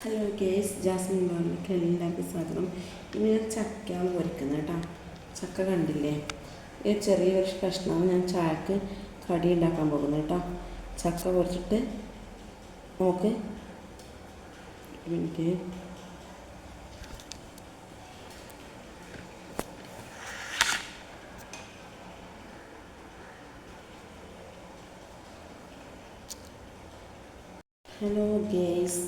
Hello case Jasmine ബാബിലേക്ക് എല്ലാവർക്കും സ്വാഗതം. ഇന്ന് ഞാൻ ചക്ക പൊരിക്കുന്നത് കേട്ടോ. ചക്ക കണ്ടില്ലേ? ഈ ചെറിയൊരു കഷ്ണമാണ് ഞാൻ ചായക്ക് കടി ഉണ്ടാക്കാൻ പോകുന്നത് കേട്ടോ. ചക്ക കുറച്ചിട്ട് നോക്ക് എനിക്ക് ഹലോ ഗേസ്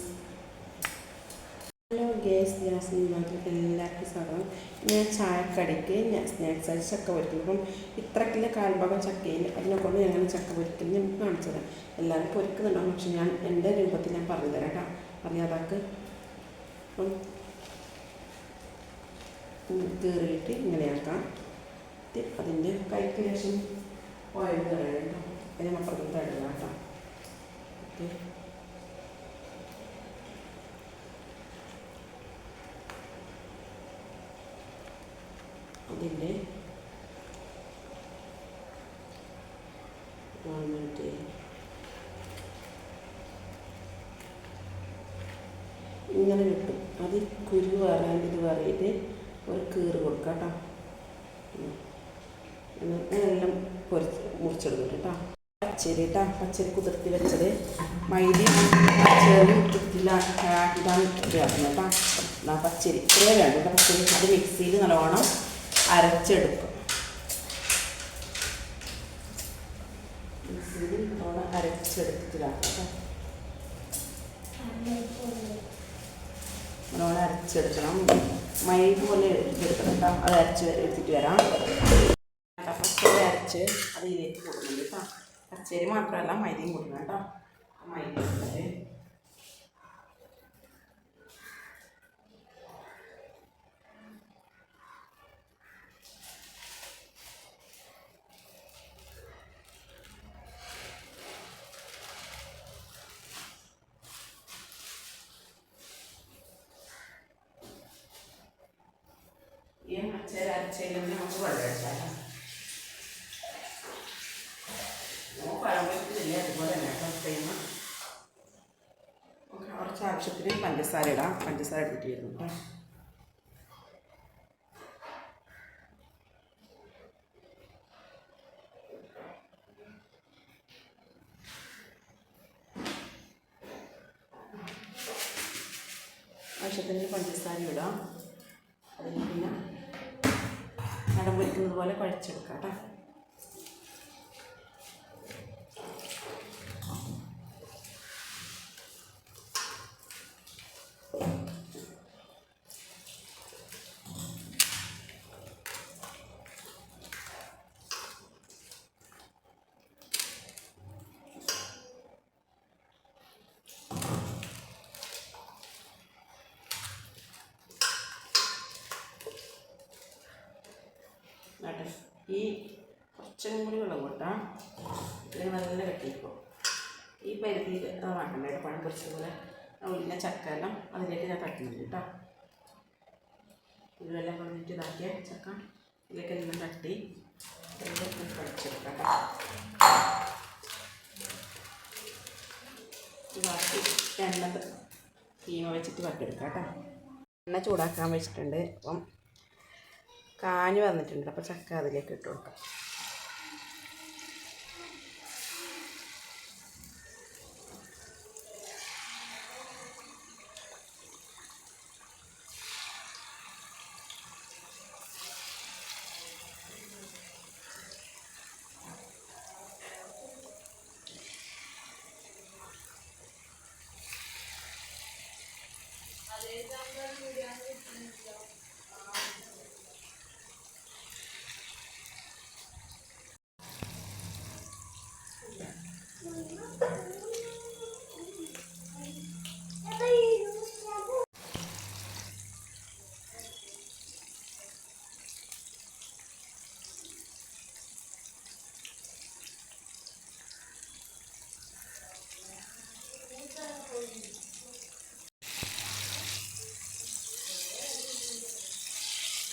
ഗേസ് ജാസ്മിൻ എല്ലാവർക്കും സ്വാഗതം. ഞാൻ ചായക്കടയ്ക്ക് ഞാൻ സ്നാക്സ് ആയിട്ട് ചക്ക പൊരിക്കുന്നു. അപ്പം ഇത്ര കിലോ കാൽഭാഗം ചക്കയിൽ അതിനെ കൊണ്ട് ഞങ്ങൾ ചക്ക പൊരിക്കൽ ഞാൻ കാണിച്ചത്. എല്ലാവരും പൊരിക്കുന്നുണ്ടാവും. പക്ഷെ ഞാൻ എന്റെ രൂപത്തിൽ ഞാൻ പറഞ്ഞു തരാം കേട്ടോ. അറിയാതാക്ക്. കീറിയിട്ട് ഇങ്ങനെയാക്കാം അതിന്റെ കൈക്ക് ശേഷം ഓയിൽ കയറണം കേട്ടോ അതിന് അപ്പുറത്ത് കേട്ടോ. ഓക്കെ മറ്റേ ഇങ്ങനെ കിട്ടും. അത് കുരു വരാണ്ടിത് ഇത് വറിയിട്ട് ഒരു കീറ് കൊടുക്കാം കേട്ടോ എല്ലാം പൊരിച്ച് മുറിച്ചെടുക്കും കേട്ടോ പച്ചരി കേട്ടോ പച്ചരി കുതിർത്തി വെച്ചത്. മൈദി പച്ചരി ഇതാണ് ഇതാക്കുന്നത് കേട്ടോ പച്ചരി. ഇത്രയേ വേണ്ട പച്ചരി. അത് മിക്സിയിൽ നല്ലോണം അരച്ചെടുക്കും മിക്സിയിൽ നല്ലോണം അരച്ചെടുത്തിട്ടാക്കാം കേട്ടോ നല്ലോണം അരച്ചെടുക്കണം. മൈ പോലെ എടുക്കണം കേട്ടോ അത് അരച്ച് എടുത്തിട്ട് വരാം. പച്ചരി അരച്ച് അതിലേക്ക് കൊടുക്കുന്നുണ്ട് കേട്ടോ. പച്ചരി മാത്രമല്ല മൈദയും കൊടുക്കണം കേട്ടോ. മൈദ ഈ പച്ചരി അരച്ചതിൽ നമുക്ക് വെള്ളം എടുക്കാം പഴമ്പറ്റില്ലേ അതുപോലെ തന്നെ ചെയ്യുന്ന കുറച്ച് ആവശ്യത്തിന് പഞ്ചസാര ഇടാം പഞ്ചസാര എടുത്തിട്ട് വരുന്നു കേട്ടോ ആവശ്യത്തിന് പഞ്ചസാര ഇടാം നടം പൊരിക്കുന്നത് പോലെ കുഴച്ചെടുക്കാം കേട്ടോ. ഈ കുറച്ചും കൂടി വെള്ളം കൂട്ടാം. ഇതിന് നല്ല കട്ടിയിരിക്കും ഈ പരിധിയിൽ വേണ്ട. പണം പഴം പൊരിച്ചതുപോലെ ഉള്ളിലെ ചക്ക എല്ലാം അതിലേക്ക് ഞാൻ തട്ടുന്നുണ്ട് കേട്ടോ. ഉള്ളിലെല്ലാം കളഞ്ഞിട്ട് ഇതാക്കിയ ചക്ക ഇതിലേക്ക് എല്ലാം തട്ടി ഇതിലേക്ക് കഴിച്ചെടുക്കാം ബാക്കി എണ്ണ തീമ വെച്ചിട്ട് വറുത്തെടുക്കാം കേട്ടോ. എണ്ണ ചൂടാക്കാൻ വെച്ചിട്ടുണ്ട്. അപ്പം കാഞ്ഞ് വന്നിട്ടുണ്ട്. അപ്പോൾ ചക്ക അതിലേക്ക് ഇട്ട് കൊടുക്കാം.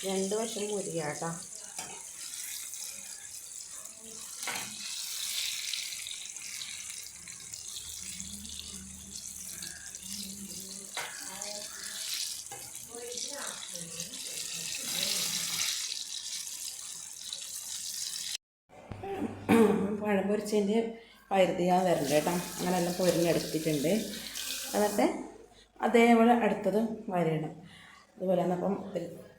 രണ്ട് വശം മുരിക കേട്ടോ പഴം പൊരിച്ചതിന്റെ പരുതിയാ വരണ്ട കേട്ടോ. അങ്ങനെല്ലാം പൊരിഞ്ഞെടുത്തിട്ടുണ്ട് എന്നിട്ട് അതേപോലെ അടുത്തത് വരണം അതുപോലെ തന്നെ അപ്പം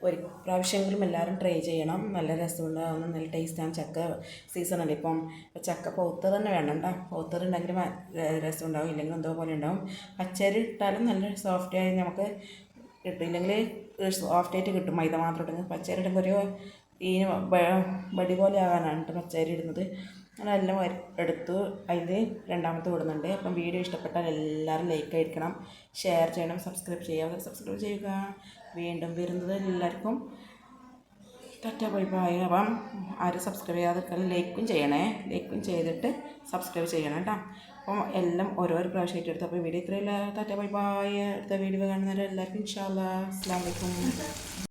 ഒരു- പ്രാവശ്യമെങ്കിലും എല്ലാവരും ട്രൈ ചെയ്യണം. നല്ല രസമുണ്ടാകും നല്ല ടേസ്റ്റാണ് ചക്ക സീസണല്ലേ ഇപ്പം. ചക്ക പൗത്തത് തന്നെ വേണം കേട്ടോ പൗത്തത് ഉണ്ടെങ്കിൽ രസം ഉണ്ടാവും ഇല്ലെങ്കിൽ എന്തോ പോലെ ഉണ്ടാവും പച്ചരി ഇട്ടാലും നല്ല സോഫ്റ്റായി നമുക്ക് കിട്ടും. ഇല്ലെങ്കിൽ സോഫ്റ്റായിട്ട് കിട്ടും. മൈദ മാത്രം ഇടുന്നത്. പച്ചരി ഇടുമ്പോൾ ഒരു ഈ ബടി പോലെ ആകാനാണ് കേട്ടോ പച്ചരി ഇടുന്നത്. വര- എടുത്തു അതിൽ രണ്ടാമത്തെ വിടുന്നുണ്ട്. അപ്പം വീഡിയോ ഇഷ്ടപ്പെട്ടാൽ എല്ലാവരും ലൈക്ക് അടിക്കണം ഷെയർ ചെയ്യണം സബ്സ്ക്രൈബ് ചെയ്യുക സബ്സ്ക്രൈബ് ചെയ്യുക. വീണ്ടും വരുന്നത് എല്ലാവർക്കും. Tata bye bye. അപ്പം ആരും സബ്സ്ക്രൈബ് ചെയ്യാതെ ലൈക്കും ചെയ്യണേ. ലൈക്കും ചെയ്തിട്ട് സബ്സ്ക്രൈബ് ചെയ്യണം കേട്ടോ. അപ്പം എല്ലാം ഓരോരോ പ്രാവശ്യമായിട്ട് എടുത്തു. അപ്പോൾ വീഡിയോ ഇത്രയും തറ്റ ബൈ ബൈ. അടുത്ത വീഡിയോ കാണുന്നവരെ എല്ലാവർക്കും ഇൻഷാല്ലാ അസ്സാം വലൈക്കും